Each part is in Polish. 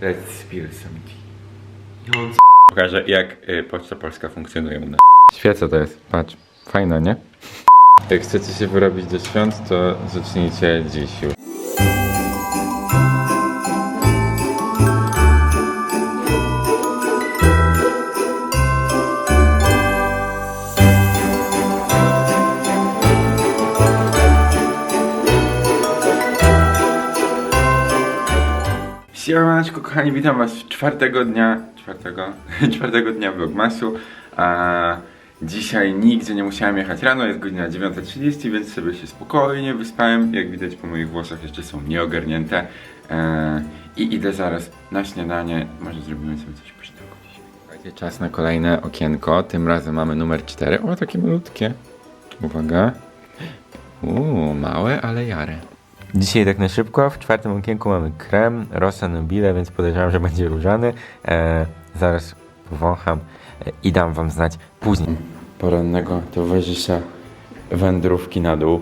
Let's spill some tea. I on Pokażę jak y, Poczta Polska funkcjonuje u nas. Świeca to jest, patrz. Fajna, nie? Jak chcecie się wyrobić do świąt, to zacznijcie dziś już. Kochani, witam was czwartego dnia, czwartego, czwartego dnia vlogmasu. A dzisiaj nigdzie nie musiałem jechać rano, jest godzina 9.30, więc sobie się spokojnie wyspałem. Jak widać po moich włosach jeszcze są nieogarnięte. E, I idę zaraz na śniadanie, może zrobimy sobie coś pysznego. Słuchajcie, czas na kolejne okienko, tym razem mamy numer 4. O, takie malutkie. Uwaga. Uuu, małe, ale jare. Dzisiaj tak na szybko, w czwartym okienku mamy krem, Rosa Nobile, więc podejrzewam, że będzie różany. E, zaraz powącham e, i dam wam znać później. Porannego towarzysza wędrówki na dół.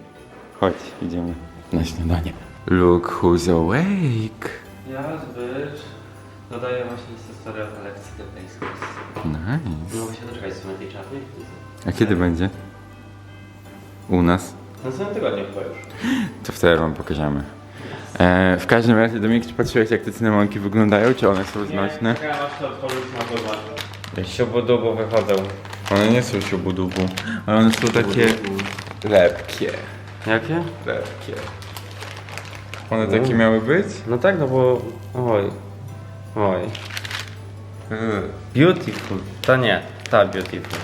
Chodź, idziemy na śniadanie. Look who's awake. Ja zbyt. Dodaję właśnie listę story o kolekcji do Playscapes. Nice. Mogę się doczekać sumie tej czarnej. A kiedy będzie? U nas? Na samym tygodniu chyba już. To wtedy wam pokażemy. E, w każdym razie, Dominik, czy patrzyłeś jak te cynamonki wyglądają? Czy one są znośne? Czekałem aż to otworzyć na. Siobodobo wychodzą. One nie są siubudubu, ale one są takie lepkie. Jakie? Lepkie. One takie miały być? No tak, no bo... Oj. Oj. Yy. Beautiful. To nie. Ta beautiful.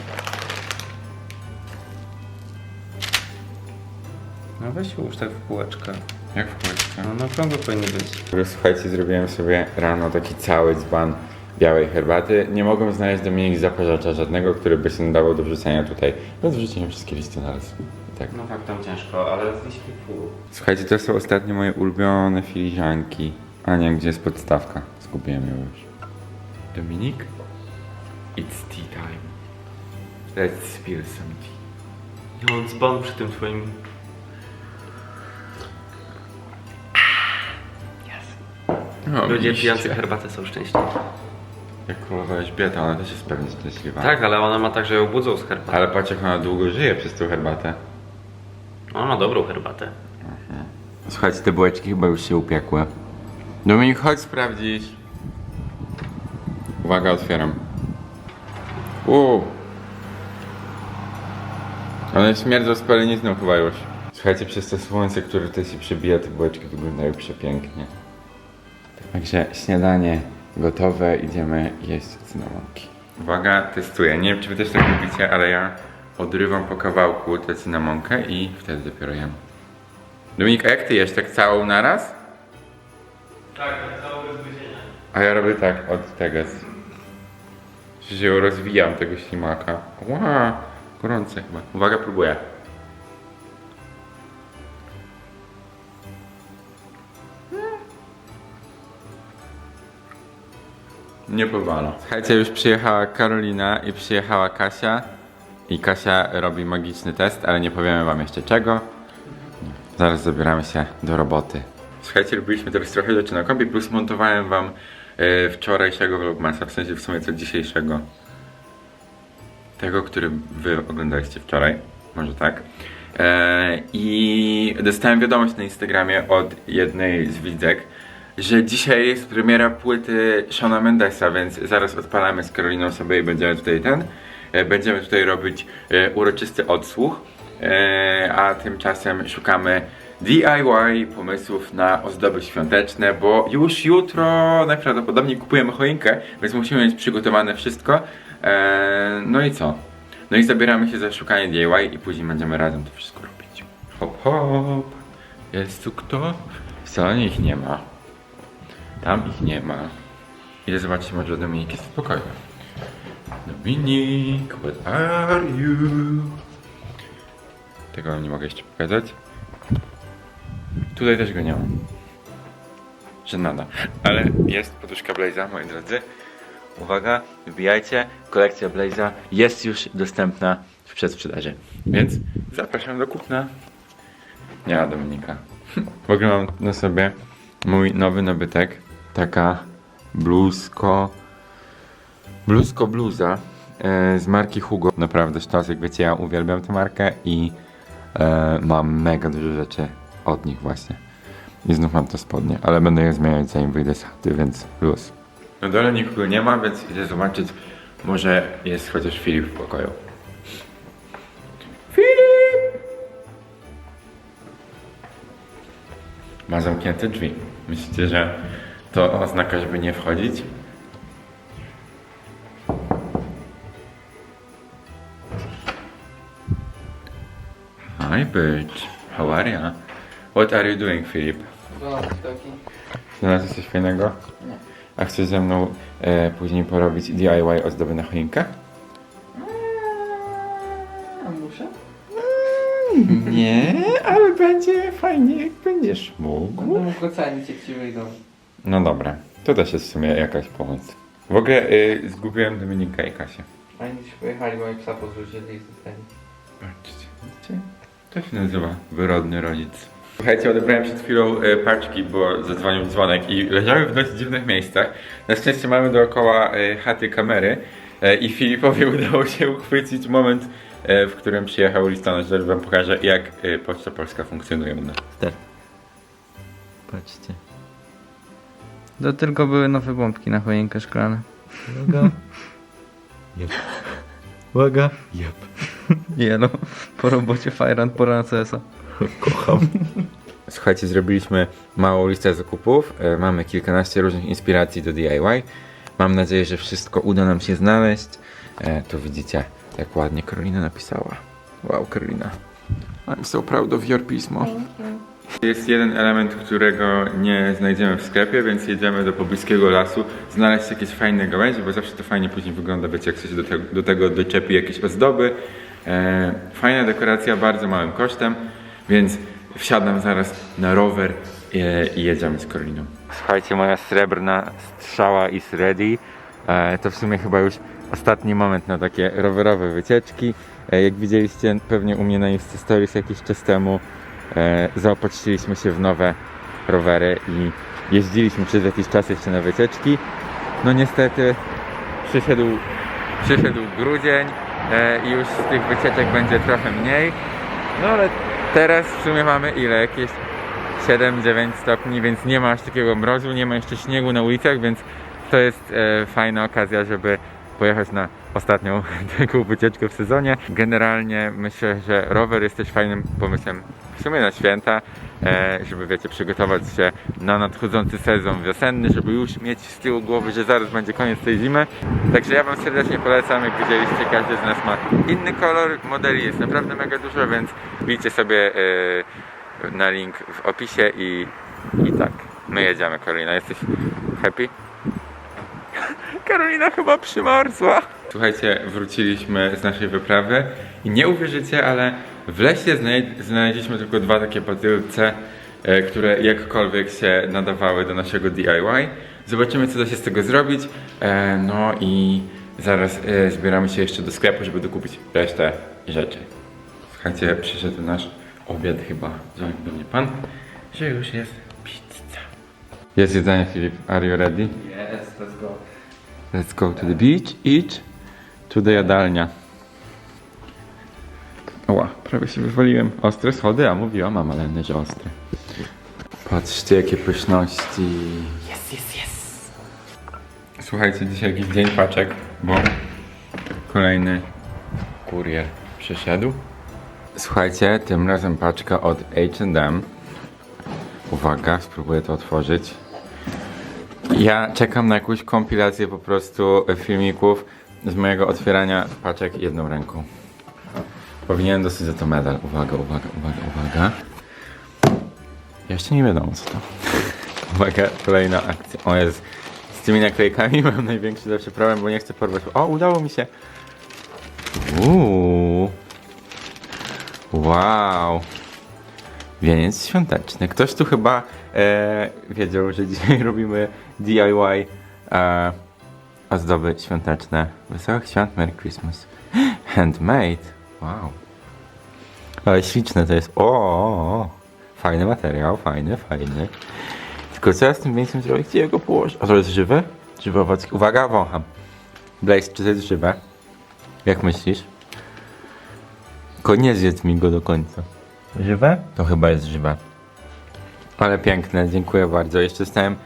Weź ułóż tak w kółeczkę. Jak w kółeczce. No na okrągło powinny być. Słuchajcie, zrobiłem sobie rano taki cały dzban białej herbaty. Nie mogłem znaleźć Dominik zaparzacza żadnego, który by się nadawał do wrzucenia tutaj. Więc wrzuciłem wszystkie listy na raz. Tak. No tak, tam ciężko, ale zliśmy pół. Słuchajcie, to są ostatnie moje ulubione filiżanki. A nie, gdzie jest podstawka? Zgubiłem ją już. Dominik? It's tea time. Let's spill some tea. I on dzban przy tym twoim... No, Ludzie pijący herbatę są szczęśliwi. Jak próbowałeś bieta, ona też jest pewnie szczęśliwa. Tak, ale ona ma tak, że ją budzą z herbaty. Ale patrz jak ona długo żyje przez tą herbatę. Ona ma dobrą herbatę. Słuchajcie, te bułeczki chyba już się upiekły. Dominik, chodź sprawdzić. Uwaga, otwieram. Uuu. One śmierdzą spalenizną chyba już. Słuchajcie, przez to słońce, które tutaj się przebija, te bułeczki wyglądają przepięknie. Także śniadanie gotowe, idziemy jeść cynamonki. Uwaga, testuję. Nie wiem, czy wy też tak lubicie, ale ja odrywam po kawałku tę cynamonkę i wtedy dopiero jem. Dominik, a jak ty jesz? Tak całą naraz? Tak, całe rozgryzienie. A ja robię tak od tego. Że rozwijam, tego ślimaka. Ła, gorące chyba. Uwaga, próbuję. Nie powala. Słuchajcie, już przyjechała Karolina i przyjechała Kasia. I Kasia robi magiczny test, ale nie powiemy wam jeszcze czego. Zaraz zabieramy się do roboty. Słuchajcie, robiliśmy teraz trochę rzeczy na kompie, plus montowałem wam e, wczorajszego vlogmasa, w sensie w sumie co dzisiejszego. Tego, który wy oglądaliście wczoraj, może tak. E, I dostałem wiadomość na Instagramie od jednej z widzek, że dzisiaj jest premiera płyty Shona Mendesa, więc zaraz odpalamy z Karoliną sobie i będziemy tutaj ten. e, Będziemy tutaj robić e, uroczysty odsłuch. E, a tymczasem szukamy DIY pomysłów na ozdoby świąteczne, bo już jutro najprawdopodobniej kupujemy choinkę, więc musimy mieć przygotowane wszystko. No i co? No i zabieramy się za szukanie DIY i później będziemy razem to wszystko robić. Hop hop. Jest tu kto? W salonie ich nie ma. Tam ich nie ma. Idę zobaczyć, może Dominik jest w pokoju. Dominik, what are you? Tego nie mogę jeszcze pokazać. Tutaj też go nie mam. Żenada. Ale jest poduszka Blaze'a, moi drodzy. Uwaga, wybijajcie. Kolekcja Blaze'a jest już dostępna w przedsprzedaży. Więc zapraszam do kupna. Nie ma Dominika. W ogóle mam na sobie mój nowy nabytek. Taka bluzko, bluzko bluza e, z marki Hugo. Naprawdę sztos, jak wiecie, ja uwielbiam tę markę i e, mam mega dużo rzeczy od nich właśnie. I znów mam te spodnie, ale będę je zmieniać zanim wyjdę z chaty, więc luz. Na dole nikogo nie ma, więc idę zobaczyć, może jest chociaż Filip w pokoju. Filip! Ma zamknięte drzwi. Myślicie, że to oznaka, żeby nie wchodzić? Hi, bitch. How are ya? What are you doing, Filip? Znalazłeś coś fajnego? Nie. A chcesz ze mną e, później porobić DIY ozdoby na choinkę? A muszę? Nie, ale będzie fajnie, jak będziesz mógł. Będę mógł ocenić jak ci wyjdą. No dobra, to też jest w sumie jakaś pomoc. W ogóle y, zgubiłem Dominika i Kasię. Oni dziś pojechali, bo mi psa podrzucili i zostali. Patrzcie, widzicie? To się nazywa wyrodny rodzic. Słuchajcie, odebrałem przed chwilą y, paczki, bo zadzwonił dzwonek i leżały w dość dziwnych miejscach. Na szczęście mamy dookoła y, chaty kamery y, i Filipowi udało się uchwycić moment, y, w którym przyjechał listonosz, że wam pokażę jak y, Poczta Polska funkcjonuje. u nas. Start. Patrzcie. To tylko były nowe bombki na choinkę szklane. Uwaga. Jep. Uwaga. Jep. Jelo. Po robocie Fajran, pora na CS-a. Kocham. Słuchajcie, zrobiliśmy małą listę zakupów. E, Mamy kilkanaście różnych inspiracji do DIY. Mam nadzieję, że wszystko uda nam się znaleźć. E, Tu widzicie, jak ładnie Karolina napisała. Wow, Karolina. I'm so proud of your pismo. Jest jeden element, którego nie znajdziemy w sklepie, więc jedziemy do pobliskiego lasu znaleźć jakieś fajne gałęzie, bo zawsze to fajnie później wygląda, wiecie, jak się do tego, do tego doczepi jakieś ozdoby. E, fajna dekoracja, bardzo małym kosztem, więc wsiadam zaraz na rower e, i jedziemy z Karoliną. Słuchajcie, moja srebrna strzała is ready. E, to w sumie chyba już ostatni moment na takie rowerowe wycieczki. E, jak widzieliście pewnie u mnie na Insta Stories jakiś czas temu, zaopatrzyliśmy się w nowe rowery i jeździliśmy przez jakiś czas jeszcze na wycieczki. No niestety przyszedł, przyszedł grudzień e, i już z tych wycieczek będzie trochę mniej. No ale teraz w sumie mamy ile? Jakieś 7-9 stopni, więc nie ma aż takiego mrozu, nie ma jeszcze śniegu na ulicach, więc to jest e, fajna okazja, żeby pojechać na ostatnią taką wycieczkę w sezonie. Generalnie myślę, że rower jest też fajnym pomysłem w sumie na święta, e, żeby wiecie, przygotować się na nadchodzący sezon wiosenny, żeby już mieć z tyłu głowy, że zaraz będzie koniec tej zimy. Także ja Wam serdecznie polecam, jak widzieliście, każdy z nas ma inny kolor, modeli jest naprawdę mega dużo, więc bijcie sobie e, na link w opisie i, i tak, my jedziemy Karolina, jesteś happy? Karolina chyba przymarzła. Słuchajcie, wróciliśmy z naszej wyprawy i nie uwierzycie, ale w lesie znaleźliśmy tylko dwa takie patylce, e, które jakkolwiek się nadawały do naszego DIY. Zobaczymy, co da się z tego zrobić. E, no i zaraz e, zbieramy się jeszcze do sklepu, żeby dokupić resztę rzeczy. Słuchajcie, przyszedł nasz obiad chyba. Dzwonił do mnie pan, że już jest pizza. Jest jedzenie, Filip. Are you ready? Yes, let's go. Let's go to the beach, eat the jadalnia. Oła, prawie się wywaliłem. Ostre schody, a mówiła mama Lenny, że ostre. Patrzcie, jakie pyszności. Yes, yes, yes. Słuchajcie, dzisiaj jakiś dzień paczek, bo kolejny kurier przyszedł. Słuchajcie, tym razem paczka od H&M. Uwaga, spróbuję to otworzyć. Ja czekam na jakąś kompilację po prostu filmików z mojego otwierania paczek jedną ręką. Powinienem dostać za to medal. Uwaga, uwaga, uwaga, uwaga. Jeszcze nie wiadomo co to. Uwaga, kolejna akcja. O jest. Z tymi naklejkami mam największy zawsze problem, bo nie chcę porwać. O, udało mi się. Uuu. Wow. Wieniec świąteczny. Ktoś tu chyba e, wiedział, że dzisiaj robimy DIY e, ozdoby świąteczne. Wesołych świąt, Merry Christmas. Handmade. Wow. Ale śliczne to jest. O, o, o. Fajny materiał, fajny, fajny. Tylko co ja z tym wieńcem zrobić? Gdzie ja go położę? A to jest żywe? Żywe owocki. Uwaga, wącham. Blaze, czy to jest żywe? Jak myślisz? Tylko nie zjedz mi go do końca. Żywe? To chyba jest żywe. Ale piękne, dziękuję bardzo. Jeszcze stałem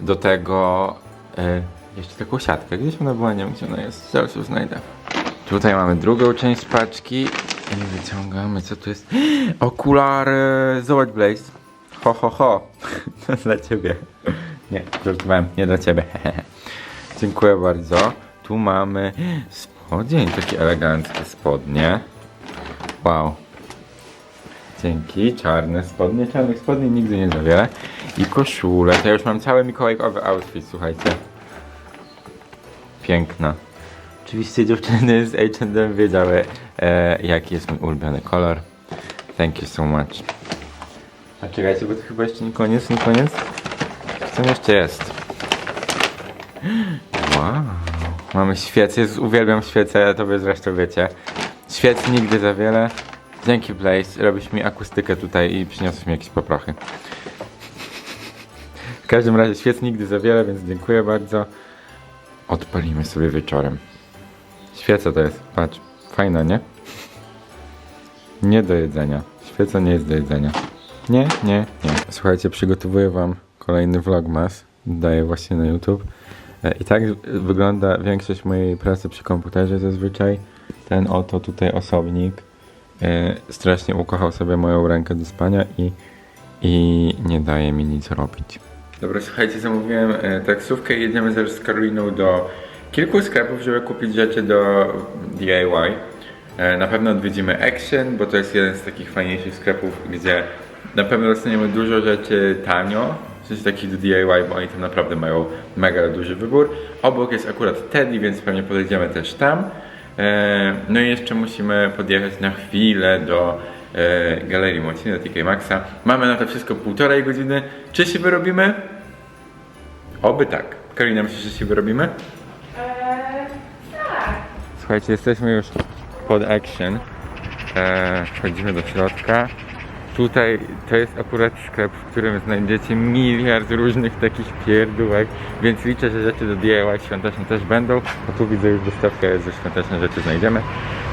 do tego e, jeszcze taką siatkę. Gdzieś ona była, nie wiem gdzie ona jest. Zaraz ją znajdę. Tutaj mamy drugą część paczki. I wyciągamy, co tu jest. Okulary! Zobacz, Blaze. Ho, ho, ho. To dla ciebie. Nie, żartowałem, nie dla ciebie. Dziękuję bardzo. Tu mamy spodnie, takie eleganckie spodnie. Wow. Dzięki, czarne spodnie, czarnych spodni nigdy nie za wiele. I koszulę, to ja już mam cały mikołajkowy outfit, słuchajcie. Piękna. Oczywiście dziewczyny z H&M wiedziały, e, jaki jest mój ulubiony kolor. Thank you so much. A czekajcie, bo to chyba jeszcze nie koniec, nie koniec? Co jeszcze jest? Wow. Mamy świece, Jezus, uwielbiam świece, to wy zresztą wiecie. Świec nigdy za wiele. Dzięki Blaze, robisz mi akustykę tutaj i przyniosłeś mi jakieś poprochy. W każdym razie świec nigdy za wiele, więc dziękuję bardzo. Odpalimy sobie wieczorem. Świeca to jest, patrz, fajna, nie? Nie do jedzenia. Świeca nie jest do jedzenia. Nie, nie, nie. Słuchajcie, przygotowuję wam kolejny vlogmas. Daję właśnie na YouTube. E, I tak wygląda większość mojej pracy przy komputerze zazwyczaj. Ten oto tutaj osobnik e, strasznie ukochał sobie moją rękę do spania i, i nie daje mi nic robić. Dobra, słuchajcie, zamówiłem e, taksówkę i jedziemy z Karoliną do kilku sklepów, żeby kupić rzeczy do DIY. E, Na pewno odwiedzimy Action, bo to jest jeden z takich fajniejszych sklepów, gdzie na pewno dostaniemy dużo rzeczy tanio, w sensie takich do DIY, bo oni tam naprawdę mają mega duży wybór. Obok jest akurat Teddy, więc pewnie podejdziemy też tam. E, No i jeszcze musimy podjechać na chwilę do Galerii Mociny, do TK Maxa. Mamy na to wszystko półtorej godziny. Czy się wyrobimy? Oby tak. Karolina, myślisz, że się wyrobimy? Słuchajcie, jesteśmy już pod Action. E, wchodzimy do środka. Tutaj to jest akurat sklep, w którym znajdziecie miliard różnych takich pierdółek, więc liczę, że rzeczy do DIY świąteczne też będą. Bo tu widzę już dostawkę, że świąteczne rzeczy znajdziemy.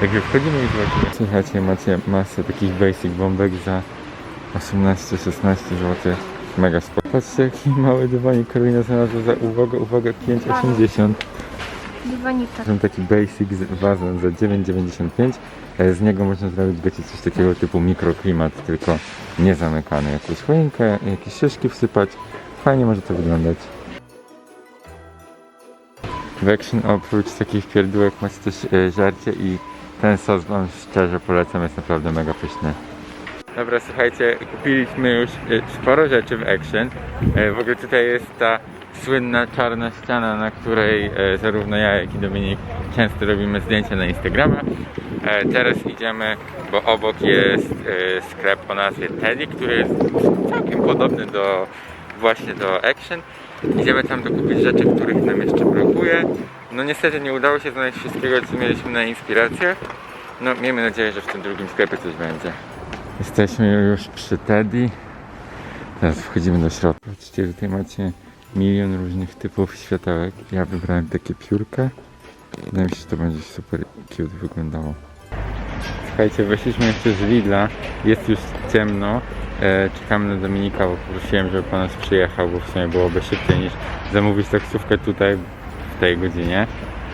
Także wchodzimy i zobaczymy. Słuchajcie, macie masę takich basic bombek za 18-16 zł. Mega spoko. Patrzcie jaki mały dywanik Karolina znalazła za uwagę, uwaga 5,80. Dywanika. Są taki basic wazon za 9,95. E, Z niego można zrobić wiecie, coś takiego typu mikroklimat, tylko nie zamykany. Jakąś choinkę, jakieś szyszki wsypać. Fajnie może to wyglądać. W Action oprócz takich pierdółek macie też e, żarcie i ten sos wam szczerze polecam, jest naprawdę mega pyszny. Dobra, słuchajcie, kupiliśmy już e, sporo rzeczy w Action. W ogóle tutaj jest ta słynna czarna ściana, na której e, zarówno ja, jak i Dominik często robimy zdjęcia na Instagrama. E, Teraz idziemy, bo obok jest e, sklep o nazwie Teddy, który jest całkiem podobny do właśnie do Action. Idziemy tam dokupić rzeczy, których nam jeszcze brakuje. No niestety nie udało się znaleźć wszystkiego, co mieliśmy na inspiracjach. No miejmy nadzieję, że w tym drugim sklepie coś będzie. Jesteśmy już przy Teddy. Teraz wchodzimy do środka. Patrzcie, tutaj macie milion różnych typów światełek. Ja wybrałem takie piórka. Wydaje mi się, że to będzie super cute wyglądało. Słuchajcie, weszliśmy jeszcze z Lidla. Jest już ciemno. E, czekamy na Dominika, bo poprosiłem, żeby po nas przyjechał, bo w sumie byłoby szybciej niż zamówić taksówkę tutaj w tej godzinie.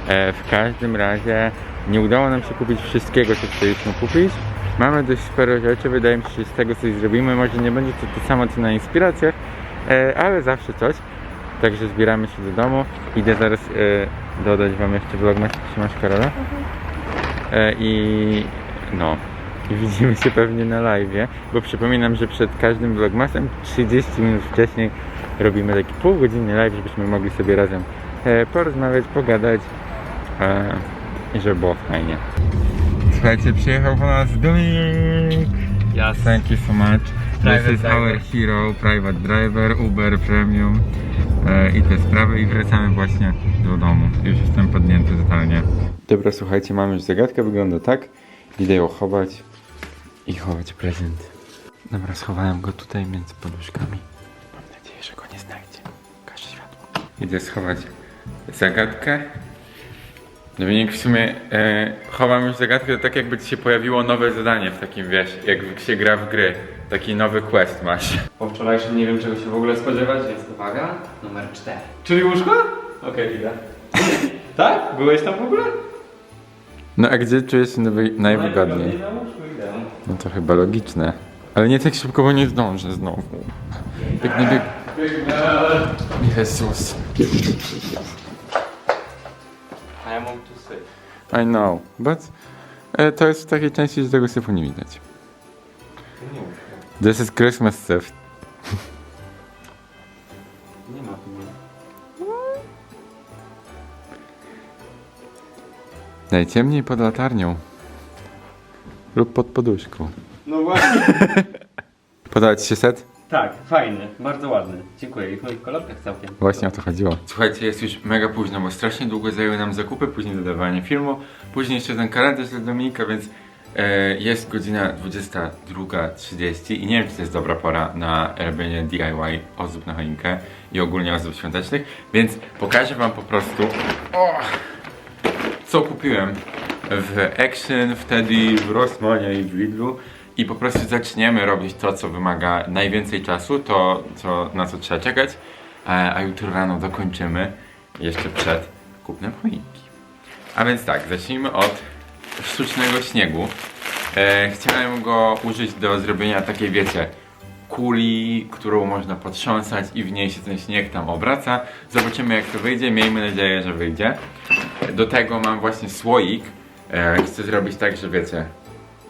E, w każdym razie nie udało nam się kupić wszystkiego, co chcieliśmy kupić. Mamy dość sporo rzeczy, wydaje mi się, że z tego coś zrobimy. Może nie będzie to to samo co na inspiracjach, e, ale zawsze coś. Także zbieramy się do domu. Idę zaraz e, dodać wam jeszcze vlogmas, masz Karola? E, I no, i widzimy się pewnie na live, bo przypominam, że przed każdym vlogmasem 30 minut wcześniej robimy taki półgodzinny live, żebyśmy mogli sobie razem e, porozmawiać, pogadać e, i żeby było fajnie. Słuchajcie, przyjechał po nas Dominik! Jasne. Thank you so much. Private This is driver. our hero, private driver, Uber Premium i te sprawy i wracamy właśnie do domu. Już jestem podnięty totalnie. Dobra, słuchajcie, mamy już zagadkę, wygląda tak. Idę ją chować i chować prezent. Dobra, schowałem go tutaj między poduszkami. Mam nadzieję, że go nie znajdzie. Gaszę światło. Idę schować zagadkę. Dominik, w sumie e, chowam już zagadkę, to tak jakby ci się pojawiło nowe zadanie w takim, wiesz, jak się gra w gry. Taki nowy quest masz. Po wczorajszym nie wiem czego się w ogóle spodziewać, więc uwaga, numer 4. Czyli łóżko? Okej, idę. tak? Byłeś tam w ogóle? No a gdzie czujesz się najwy- najwygodniej? na łóżku idę. No to chyba logiczne. Ale nie tak szybko, bo nie zdążę znowu. Biegnę, bieg... Jezus. A ja mam tu syf. I know, but e, to jest w takiej części, że tego syfu nie widać. This is Christmas syf. Nie ma. Najciemniej pod latarnią. Lub pod poduszką. No właśnie. Podać się set? tak, fajny, bardzo ładny. Dziękuję i w moich kolorkach całkiem. Właśnie o to chodziło. Słuchajcie, jest już mega późno, bo strasznie długo zajęły nam zakupy, później dodawanie filmu, później jeszcze ten kalendarz dla Dominika, więc jest godzina 22.30 i nie wiem, czy to jest dobra pora na robienie DIY ozdób na choinkę i ogólnie ozdób świątecznych, więc pokażę wam po prostu o, co kupiłem w Action, wtedy w Rossmanie i w Lidlu i po prostu zaczniemy robić to, co wymaga najwięcej czasu, to co, na co trzeba czekać, a, a jutro rano dokończymy jeszcze przed kupnem choinki. A więc tak, zacznijmy od sztucznego śniegu. E, chciałem go użyć do zrobienia takiej, wiecie, kuli, którą można potrząsać i w niej się ten śnieg tam obraca. Zobaczymy jak to wyjdzie, miejmy nadzieję, że wyjdzie. Do tego mam właśnie słoik. E, chcę zrobić tak, że wiecie,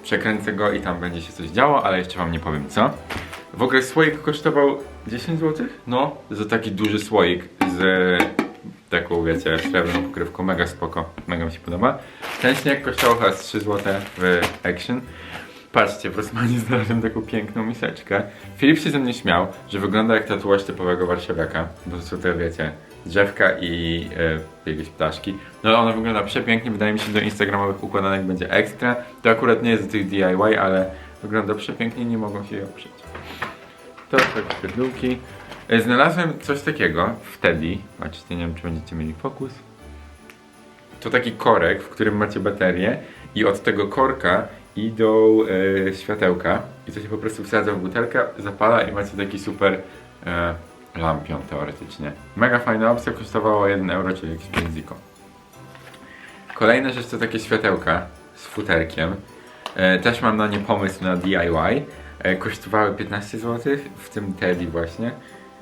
przekręcę go i tam będzie się coś działo, ale jeszcze wam nie powiem co. W ogóle słoik kosztował 10 zł? No, za taki duży słoik z taką, wiecie, srebrną pokrywką, mega spoko, mega mi się podoba. Ten śnieg kosztował chyba z 3 zł w Action. Patrzcie, w Rosmanie znalazłem taką piękną miseczkę. Filip się ze mnie śmiał, że wygląda jak tatuaż typowego warszawiaka, bo to są te, wiecie, drzewka i e, jakieś ptaszki. No ona wygląda przepięknie, wydaje mi się, do instagramowych układanek będzie ekstra. To akurat nie jest do tych DIY, ale wygląda przepięknie, nie mogą się jej oprzeć. To takie pierdółki. E, Znalazłem coś takiego wtedy, patrzcie, nie wiem czy będziecie mieli fokus. To taki korek, w którym macie baterię i od tego korka idą e, światełka i to się po prostu wsadza w butelkę, zapala i macie taki super e, lampion teoretycznie. Mega fajna opcja, kosztowało 1 euro, czyli jakieś 5 ziko. Kolejna rzecz to takie światełka z futerkiem. E, też mam na nie pomysł na DIY. E, kosztowały 15 zł, w tym Teddy właśnie.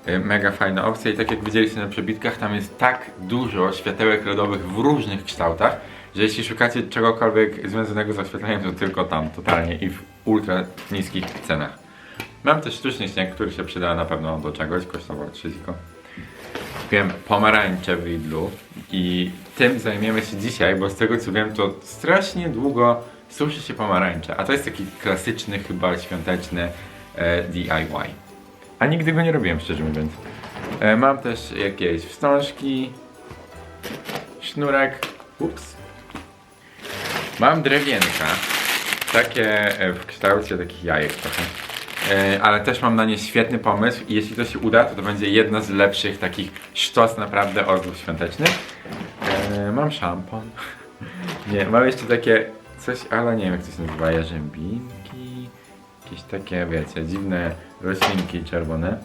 E, mega fajna opcja i tak jak widzieliście na przebitkach, tam jest tak dużo światełek LEDowych w różnych kształtach, że jeśli szukacie czegokolwiek związanego z oświetleniem, to tylko tam, totalnie i w ultra niskich cenach. Mam też sztuczny śnieg, który się przyda na pewno do czegoś, kosztował 3 ziko. Kupiłem pomarańcze w Lidlu i tym zajmiemy się dzisiaj, bo z tego co wiem, to strasznie długo suszy się pomarańcze, a to jest taki klasyczny, chyba świąteczny e, DIY. A nigdy go nie robiłem, szczerze mówiąc. E, mam też jakieś wstążki, sznurek, ups. Mam drewienka, takie e, w kształcie takich jajek trochę. E, ale też mam na nie świetny pomysł i jeśli to się uda, to to będzie jedna z lepszych takich sztos naprawdę ozdób świątecznych. E, mam szampon. Nie, mam jeszcze takie coś, ale nie wiem jak to się nazywa, jarzębinki. Jakieś takie, wiecie, dziwne roślinki czerwone.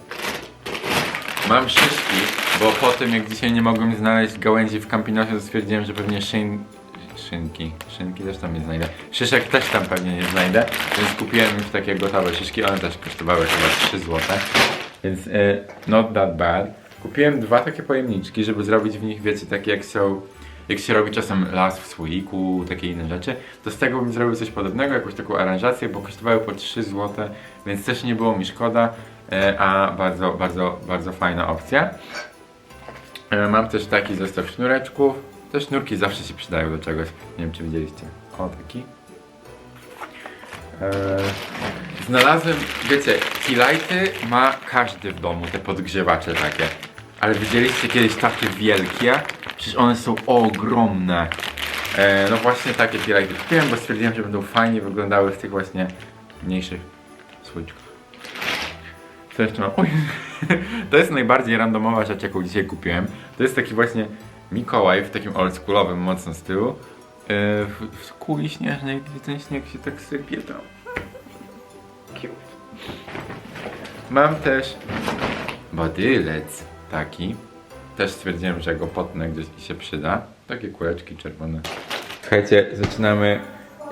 Mam szyszki, bo po tym jak dzisiaj nie mogłem znaleźć gałęzi w Campinosie, to stwierdziłem, że pewnie szyn... szynki, szynki też tam nie znajdę. Szyszek też tam pewnie nie znajdę, więc kupiłem już takie gotowe szyszki, one też kosztowały chyba 3 zł. Więc e, not that bad. Kupiłem dwa takie pojemniczki, żeby zrobić w nich, wiecie, takie jak są jak się robi czasem las w słoiku, takie inne rzeczy, to z tego bym zrobił coś podobnego, jakąś taką aranżację, bo kosztowały po 3 zł, więc też nie było mi szkoda, e, a bardzo, bardzo, bardzo fajna opcja. E, Mam też taki zestaw sznureczków. Te sznurki zawsze się przydają do czegoś. Nie wiem, czy widzieliście. O, taki. E, Znalazłem, wiecie, kilajty ma każdy w domu, te podgrzewacze takie. Ale widzieliście kiedyś takie wielkie? Przecież one są ogromne. E, no właśnie takie kilajty kupiłem, bo stwierdziłem, że będą fajnie wyglądały w tych właśnie mniejszych słoiczkach. Co jeszcze mam? To jest najbardziej randomowa rzecz, jaką dzisiaj kupiłem. To jest taki właśnie Mikołaj w takim oldschoolowym mocno stylu. Yy, w, w kuli śnieżnej, gdzie ten śnieg się tak sypie tam. Cute. Mam też badylec taki. Też stwierdziłem, że go potnę gdzieś i się przyda. Takie kuleczki czerwone. Słuchajcie, zaczynamy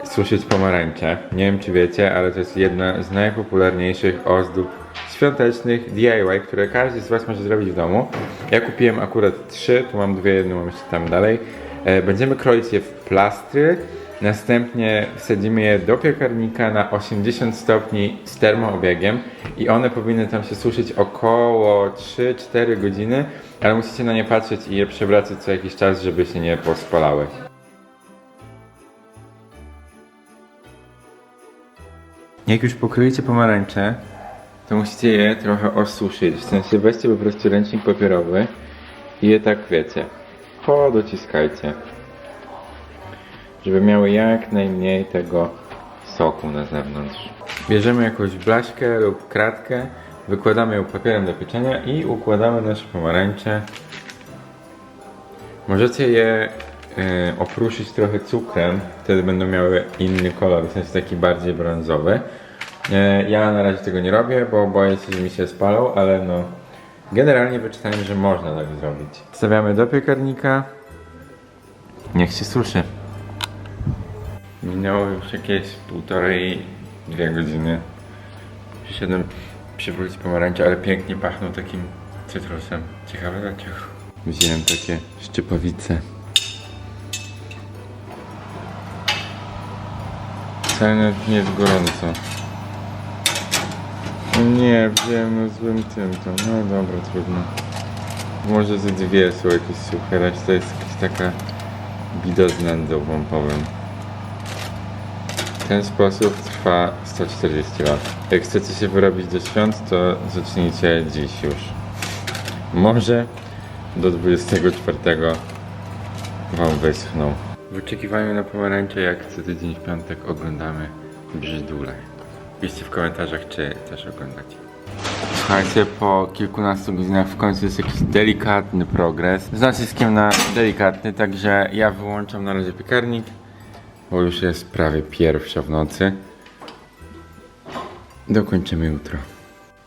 suszyć pomarańcze. Nie wiem czy wiecie, ale to jest jedna z najpopularniejszych ozdób świątecznych DIY, które każdy z Was może zrobić w domu. Ja kupiłem akurat trzy, tu mam dwie, jedną mam jeszcze tam dalej. E, Będziemy kroić je w plastry, następnie wsadzimy je do piekarnika na 80 stopni z termoobiegiem i one powinny tam się suszyć około 3-4 godziny, ale musicie na nie patrzeć i je przewracać co jakiś czas, żeby się nie pospalały. Jak już pokroicie pomarańcze, to musicie je trochę osuszyć. W sensie weźcie po prostu ręcznik papierowy i je tak wiecie, podociskajcie. Żeby miały jak najmniej tego soku na zewnątrz. Bierzemy jakąś blaszkę lub kratkę, wykładamy ją papierem do pieczenia i układamy nasze pomarańcze. Możecie je e, opruszyć trochę cukrem, wtedy będą miały inny kolor, w sensie taki bardziej brązowy. E, ja na razie tego nie robię, bo boję się, że mi się spalą, ale no generalnie wyczytałem, że można tak zrobić. Wstawiamy do piekarnika. Niech się suszy. Minęło już jakieś półtorej, dwie godziny. Przyszedłem przywrócić pomarańcze, ale pięknie pachną takim cytrusem. Ciekawe dlaczego. Wziąłem takie szczypowice. Wcale nie jest gorąco. No Nie, wziąłem na złym tym to. No dobra, trudno. Może ze dwie są jakieś suche, reszta jest jakaś taka bida z nędzą pompowym. Ten sposób trwa 140 lat. Jak chcecie się wyrobić do świąt, to zacznijcie dziś już. Może do 24 wam wyschną. W oczekiwaniu na pomarańcze, jak co tydzień w piątek oglądamy Brzydule. Piszcie w komentarzach, czy też oglądacie. Słuchajcie, po kilkunastu godzinach w końcu jest jakiś delikatny progres. Z naciskiem na delikatny, także ja wyłączam na razie piekarnik, bo już jest prawie pierwsza w nocy. Dokończymy jutro.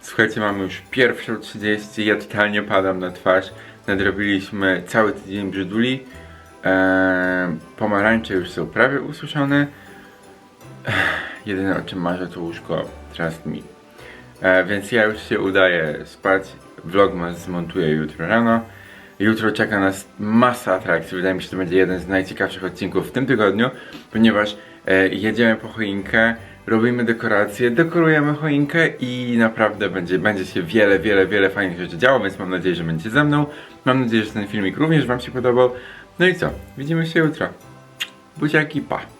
Słuchajcie, mamy już pierwszą 30, ja totalnie padam na twarz. Nadrobiliśmy cały tydzień brzyduli. Eee, pomarańcze już są prawie ususzone. Jedyne o czym marzę to łóżko Trust Me. E, więc ja już się udaję spać. Vlogmas zmontuję jutro rano. Jutro czeka nas masa atrakcji. Wydaje mi się, że to będzie jeden z najciekawszych odcinków w tym tygodniu, ponieważ e, jedziemy po choinkę, robimy dekoracje, dekorujemy choinkę i naprawdę będzie, będzie się wiele, wiele, wiele fajnych rzeczy działo, więc mam nadzieję, że będziecie ze mną. Mam nadzieję, że ten filmik również Wam się podobał. No i co? Widzimy się jutro. Buziaki, pa!